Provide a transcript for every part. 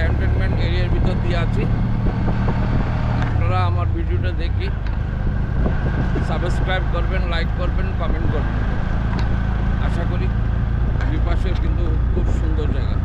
Cantonment এরিয়ার ভিতর দিয়ে আছি। আপনারা আমার ভিডিওটা দেখি সাবস্ক্রাইব করবেন লাইক করবেন কমেন্ট করবেন। আশা করি দুই কিন্তু খুব সুন্দর জায়গা।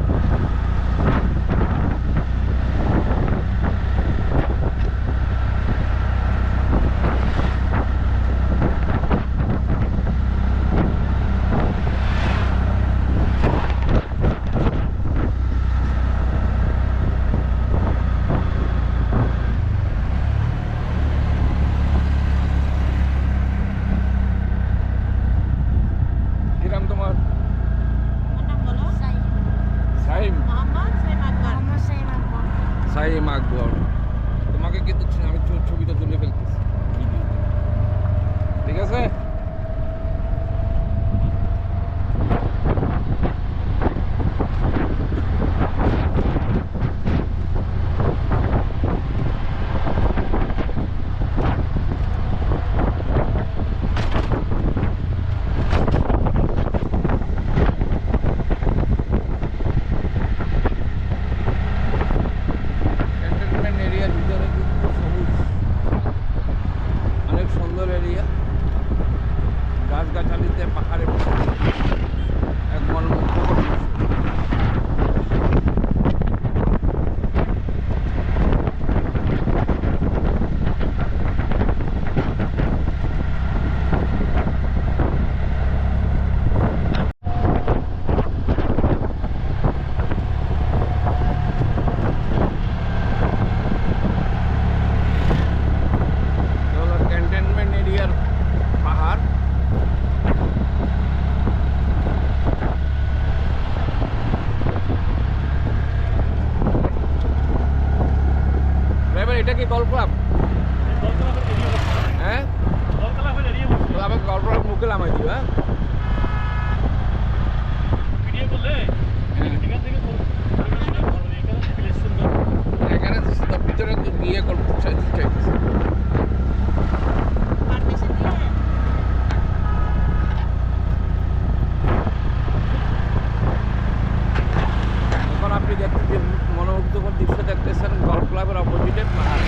মনোমুগ্ধকর দৃশ্য দেখতেছেন গল্ফ ক্লাবের অপোজিটে পাহাড়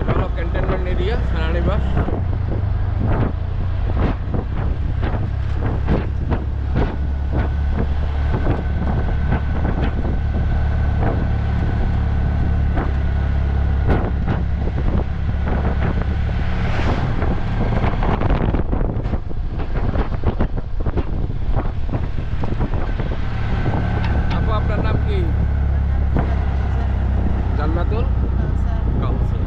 এটা হলো ক্যান্টনমেন্ট এরিয়া সেনানিবাস আপু আপনার নাম কি জান্নাতুল কাউসার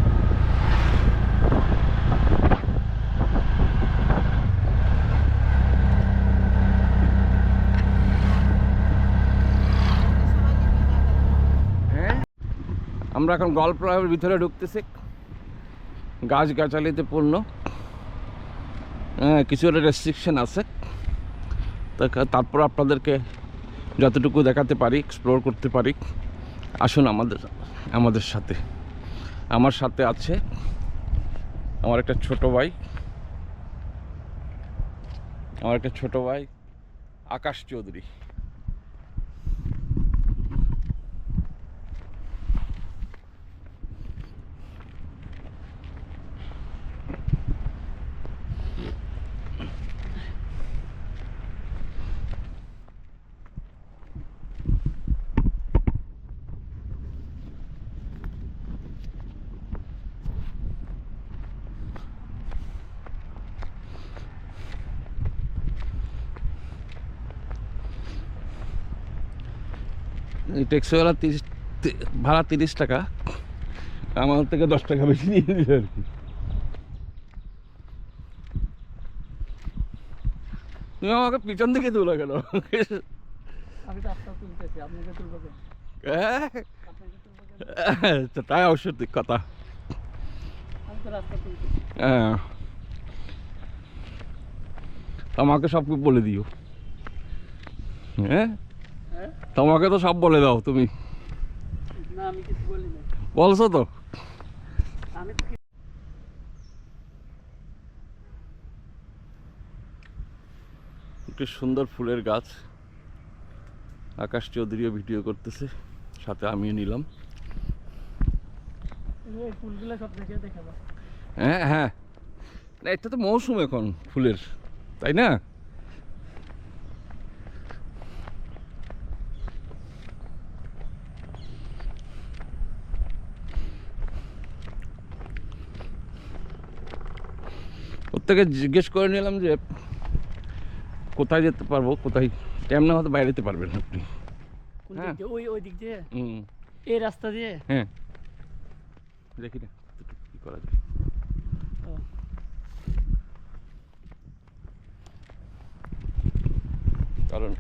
হ্যাঁ আমরা এখন গল্প ক্লাবের ভিতরে ঢুকতেছি। গাছ গাছালিতে পূর্ণ। হ্যাঁ কিছু একটা রেস্ট্রিকশন আছে। তারপর আপনাদেরকে যতটুকু দেখাতে পারি এক্সপ্লোর করতে পারি, আসুন আমাদের আমাদের সাথে। আমার সাথে আছে আমার একটা ছোট ভাই। আমার একটা ছোট ভাই, আকাশ চৌধুরী। ট্যাক্সিওয়ালা তিরিশ ভাড়া তিরিশ টাকা আমার থেকে দশ টাকা বেশি নিয়ে নিল আর কি। তুমি আমাকে পিছন দিকে তুলো কেন? কেন? হ্যাঁ? তাই অবশ্যই ঠিক কথা। হ্যাঁ। আমাকে সব বলে দিও। হ্যাঁ? তোমাকে তো সব বলে দাও তুমি। বলছো তো। একটি সুন্দর ফুলের গাছ। আকাশ চৌধুরীও ভিডিও করতেছে সাথে আমিও নিলাম। হ্যাঁ হ্যাঁ। এটা তো মৌসুম এখন ফুলের তাই না? প্রত্যেকে জিজ্ঞেস করে নিলাম যে কোথায় যেতে পারব কোথায় কেমন হয়তো বাইরে যেতে পারবেন আপনি। হ্যাঁ। ওই ওই দিক দিয়ে? হুম। এই রাস্তা দিয়ে? হ্যাঁ। দেখি না কি করা যায়। কারণ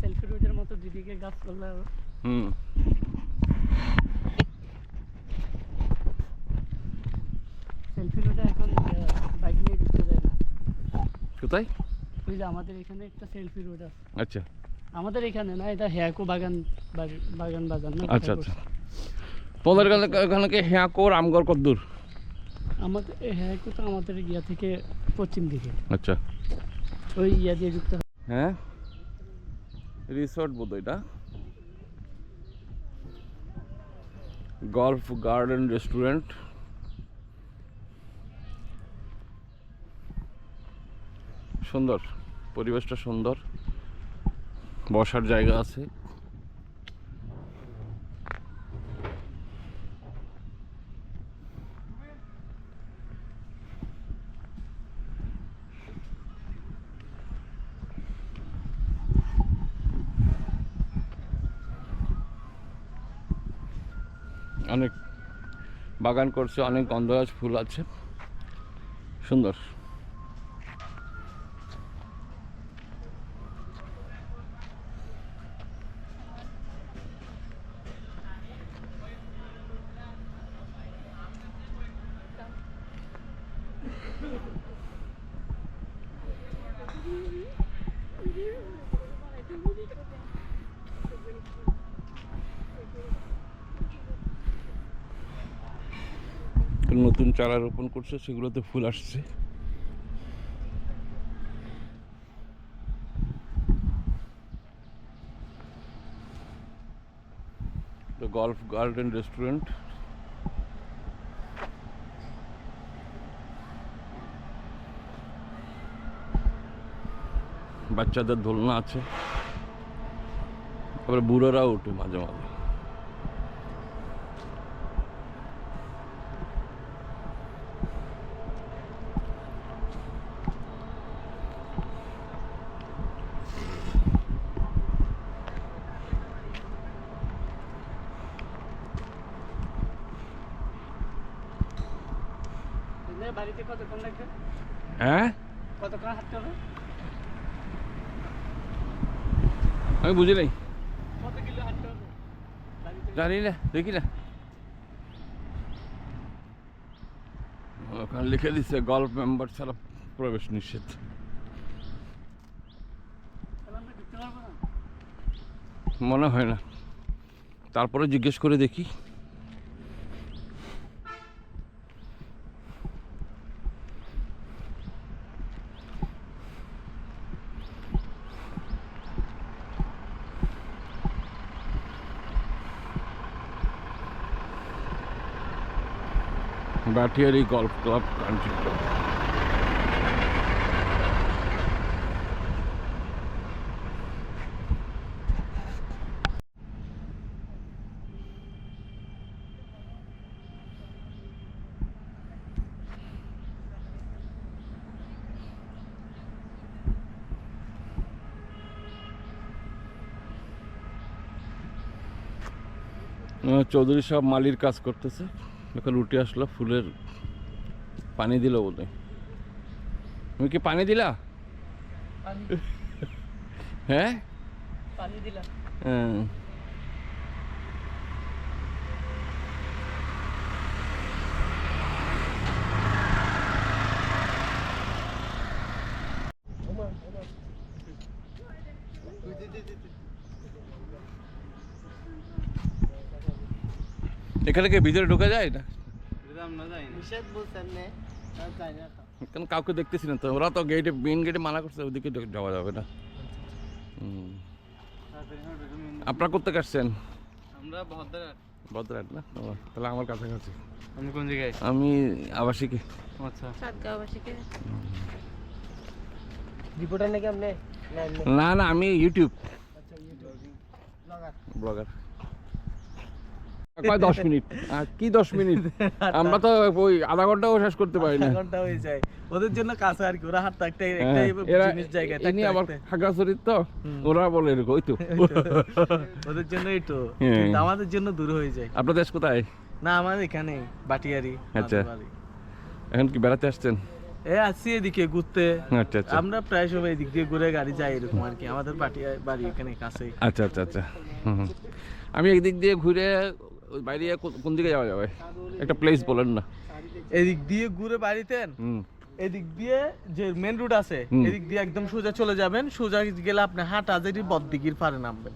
সেলফি রোডের মতো গাছ করলে হুম। সেলফি রোডে এখন বাইক নিয়ে ঢুকতে যায় না। কোথায়? ওই যে আমাদের এখানে একটা সেলফি রোড আছে। আচ্ছা। আমাদের এখানে না এটা হ্যাকো বাগান বাগান বাজার না আচ্ছা আচ্ছা। তোমাদের এখানে কি হ্যাঁকোর আমগর কদ্দূর? আমাদের হ্যাকো তো আমাদের ইয়া থেকে পশ্চিম দিকে। আচ্ছা। ওই ইয়া দিয়ে যুক্ত হয়। রিসোর্ট বোধ এটা। Golf garden restaurant. সুন্দর পরিবেশটা সুন্দর। বসার জায়গা আছে অনেক বাগান করছে অনেক গন্ধরাজ ফুল আছে। সুন্দর। চারা রোপণ করছে, সেগুলোতে ফুল আসছে। দ্য গল্ফ গার্ডেন রেস্টুরেন্ট বাচ্চাদের দোলনা আছে। তারপরে বুড়োরাও ওঠে মাঝে মাঝে এখানে বাড়িতে কতক্ষণ লাগবে হ্যাঁ কতক্ষণ হাঁটতে হবে আমি বুঝি নাই। জানি না, দেখি না। ওখানে লিখে দিচ্ছে গল্ফ মেম্বার ছাড়া প্রবেশ নিষেধ। মনে হয় না। তারপরে জিজ্ঞেস করে দেখি। Bhatiari golf club country club Chowdhury সাহেব মালির কাজ করতেছে। এখন উঠে আসলো ফুলের পানি দিল বোধ তুমি কি পানি দিলা? হ্যাঁ? পানি দিলাম। হ্যাঁ। এখানে কি ভিতরে ঢোকা যায় না। কেন কাউকে দেখতেছি না তো? ওরা তো গেটে মেন গেটে মানা করছে ওদিকে যাওয়া যাবে না। আপনারা করতে আসছেন? আমরা ভদ্রহাট না? তাহলে আমার কাছাকাছি। আমি কোন জায়গায়? আমি আবাসিকে। আচ্ছা। রিপোর্টার নাকি আপনি? না, না আমি ইউটিউব। আচ্ছা ইউটিউব। ব্লগার। কয় দশ মিনিট? কি দশ মিনিট? আমরা তো ওই আধা ঘন্টাও শেষ করতে পারি না। ঘণ্টা হয়ে যায়। ওদের জন্য কাছে আর কি ওরা হাত থাকতে হ্যাঁ, একটাই এরা জিনিস জায়গায় ইনি আবার। খাগড়াছড়ির তো? ওরা বলে এরকম ওই তো। ওদের জন্যই তো। হ্যাঁ। আমাদের জন্য দূর হয়ে যায়। আপনার দেশ কোথায়? না আমার এখানে বাটিয়ারি আচ্ছা। এখন কি বেড়াতে আসছেন? এ আসছি এদিকে ঘুরতে। আচ্ছা আচ্ছা। আমরা প্রায় সময় এদিক দিয়ে ঘুরে গাড়ি যাই এরকম আর কি। আমাদের বাটিয়া বাড়ি এখানে কাছে আচ্ছা আচ্ছা আচ্ছা। আমি একদিক দিয়ে ঘুরে ওই বাইরে কোন দিকে যাওয়া যাবে? একটা প্লেস বলেন না। এদিক দিয়ে ঘুরে বাড়িতেন এদিক দিয়ে যে মেন রুট আছে এদিক দিয়ে একদম সোজা চলে যাবেন। সোজা গেলে আপনি হাট আজারি বদ্দিগির পারে নামবেন।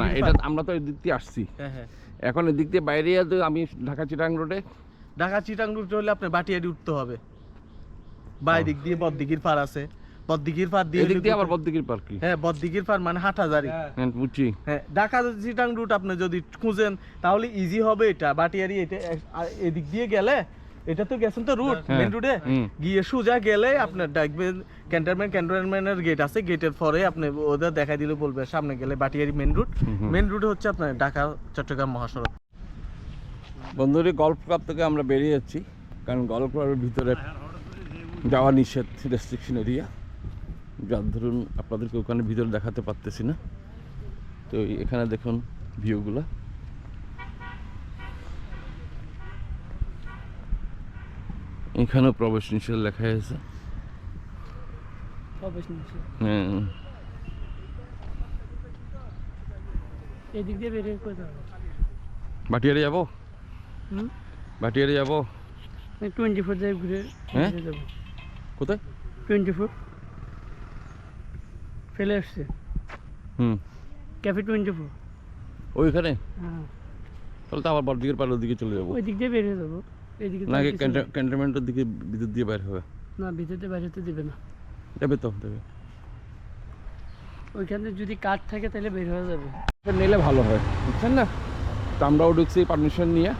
না এটা আমরা তো এদিক দিয়ে আসছি। হ্যাঁ হ্যাঁ। এখন এদিক দিয়ে বাইরে আমি ঢাকা চিটাং রোডে ঢাকা চিটাং রুট হলে আপনি বাটিয়ারি উঠতে হবে। বাই দিক দিয়ে বদ্দিগির পার আছে। বদ্দিগির পার দিয়ে এদিক দিয়ে আবার বদ্দিকির পার্ক কি? হ্যাঁ বদ্দিগির পার মানে হাটহাজারি। হ্যাঁ। বুঝছি। হ্যাঁ ঢাকা চিটাং রুট আপনি যদি খুঁজেন তাহলে ইজি হবে এটা। বাটিয়ারি এটা এদিক দিয়ে গেলে এটা তো গেছেন তো রুট হ্যাঁ, মেন রুটে গিয়ে সোজা গেলে আপনার দেখবেন ক্যান্টনমেন্ট ক্যান্টনমেন্টের গেট আছে গেটের পরে আপনি ওদের দেখাই দিলে বলবে সামনে গেলে Bhatiari main route. Main route হচ্ছে আপনার ঢাকা চট্টগ্রাম মহাসড়ক। বন্ধুরি গল্ফ ক্লাব থেকে আমরা বেরিয়ে যাচ্ছি কারণ গল্ফ ক্লাবের ভিতরে যাওয়া নিষেধ রেস্ট্রিকশন এরিয়া। যার ধরুন আপনাদেরকে ওখানে ভিতরে দেখাতে পারতেছি না। তো এখানে দেখুন ভিউগুলা। এখানেও প্রবেশ নিষেধ লেখা আছে। নিষেধ? হ্যাঁ। এদিক দিয়ে বেরিয়ে কোথাও বাটিয়ারে যাব? হুম? বাটিয়ারে যাব? টোয়েন্টি ফোর যাই ঘুরে হ্যাঁ? কোথায়? টোয়েন্টি ফোর ফেলে আসছে হুম ক্যাফে টোয়েন্টি ফোর ওইখানে হ্যাঁ তাহলে তো আবার বড়দিকের পাড়ার দিকে চলে যাব ওই দিক দিয়ে বেরিয়ে যাব তো আর নাকি। ক্যান্টনমেন্টের দিকে ভিতর দিয়ে বাইরে হবে না ভিতরে বাইরেতে দেবে না যাবে তো দেবে ওইখানে যদি কাঠ থাকে তাহলে বের হয়ে যাবে নিলে ভালো হয় বুঝছেন না তো আমরাও ঢুকছি পারমিশন নিয়ে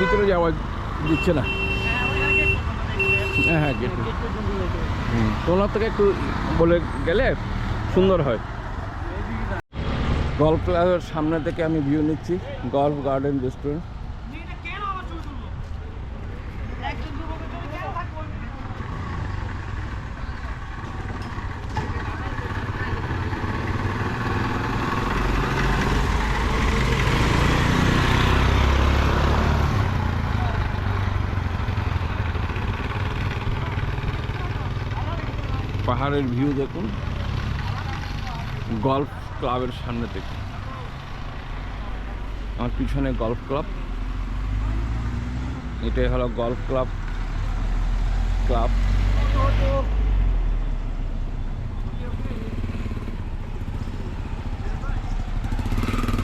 ভিতরে যাওয়া দিচ্ছে না হ্যাঁ হ্যাঁ গেট তোলার থেকে একটু বলে গেলে সুন্দর হয়। গল্ফ ক্লাবের সামনে থেকে আমি ভিউ নিচ্ছি, গল্ফ গার্ডেন রেস্টুরেন্ট। পাহাড়ের ভিউ দেখুন। গল্ফ ক্লাবের সামনে থেকে আমার পিছনে গল্ফ ক্লাব। এটাই হলো গল্ফ ক্লাব। ক্লাব।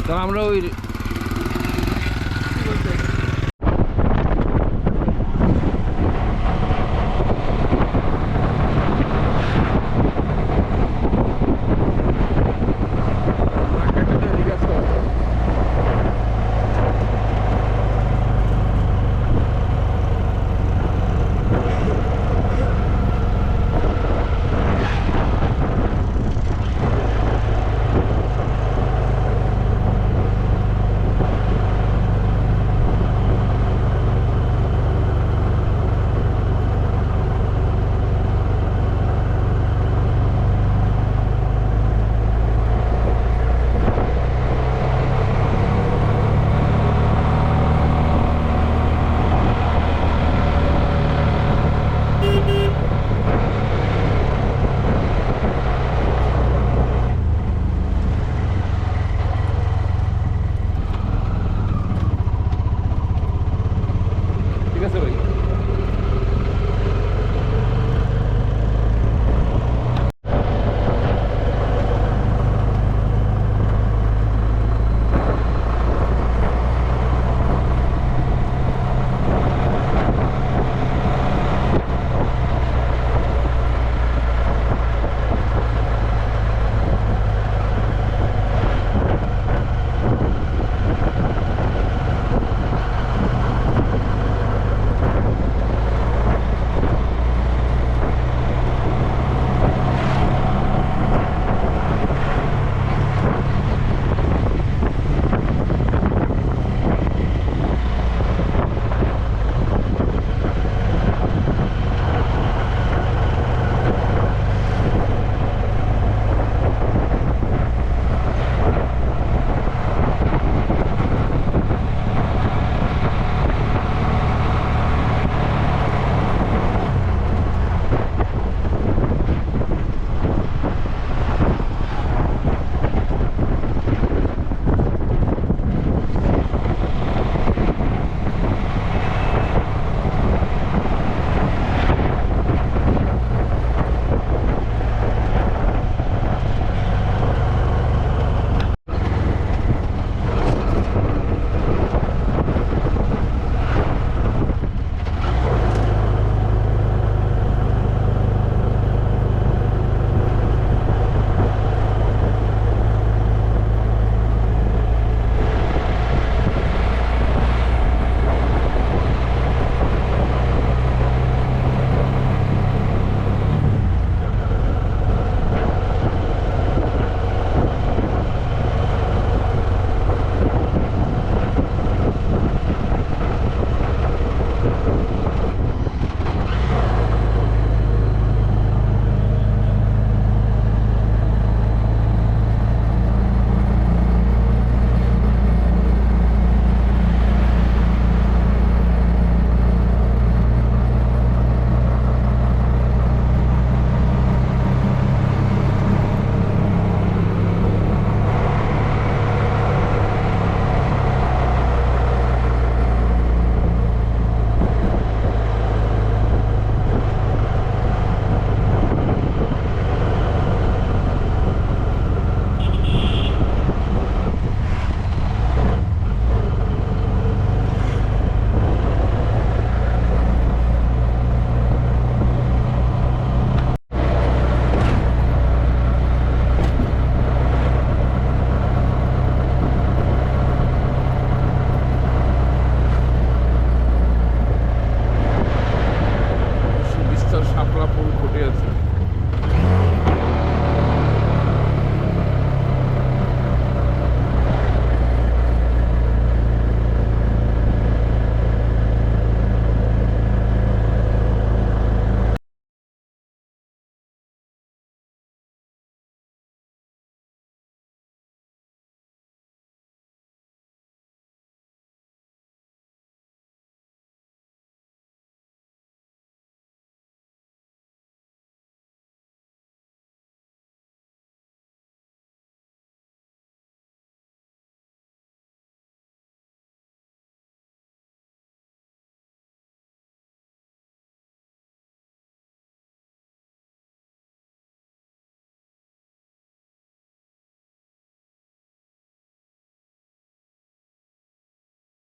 তাহলে আমরা ওই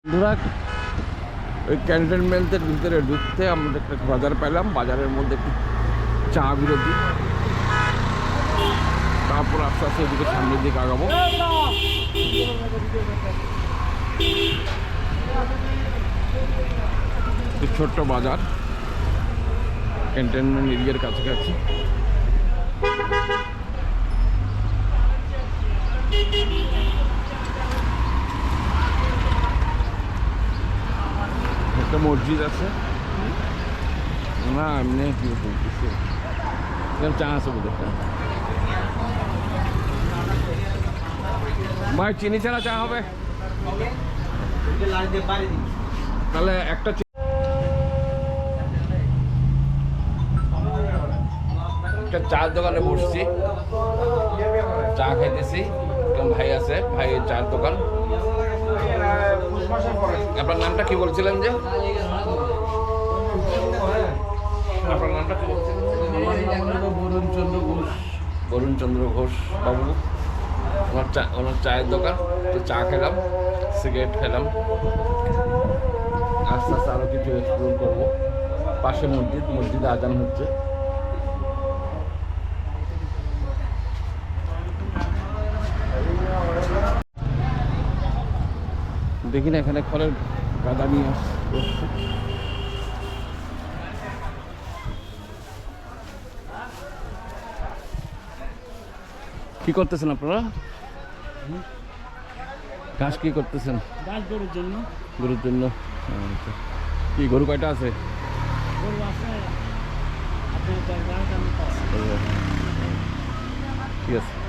বন্ধুরা, ওই ক্যান্টনমেন্টের ভিতরে ঢুকতে আমরা একটা বাজার পেলাম। বাজারের মধ্যে একটু চা বিরতি। তারপর আস্তে আস্তে এদিকে সামনের দিকে আগাবো। ছোট্ট বাজার, ক্যান্টনমেন্ট এরিয়ার কাছাকাছি। একটা মসজিদ আছে না এমনি কি বলতেছি এখানে চা আছে বোধ ভাই চিনি ছাড়া চা হবে তাহলে একটা চি- একটা চার দোকানে বসছি চা খাইতেছি একজন ভাই আছে ভাই চার দোকান আপনার নামটা কি বলছিলেন যে? বরুণ চন্দ্র ঘোষ। বরুণ চন্দ্র ঘোষ বাবু। ওনার চা, ওনার চায়ের দোকান। তো চা খেলাম, সিগারেট খেলাম। আস্তে আস্তে আরও কিছু এক্সপ্লোর করব। পাশে মসজিদ, মসজিদে আজান হচ্ছে। দেখি না এখানে খড়ের গাদা নিয়ে আসছে। কি করতেছেন আপনারা? ঘাস কি করতেছেন? গরুর জন্য। গরুর জন্য। আচ্ছা। কি গরু কয়টা আছে? গরু আছে। ঠিক আছে।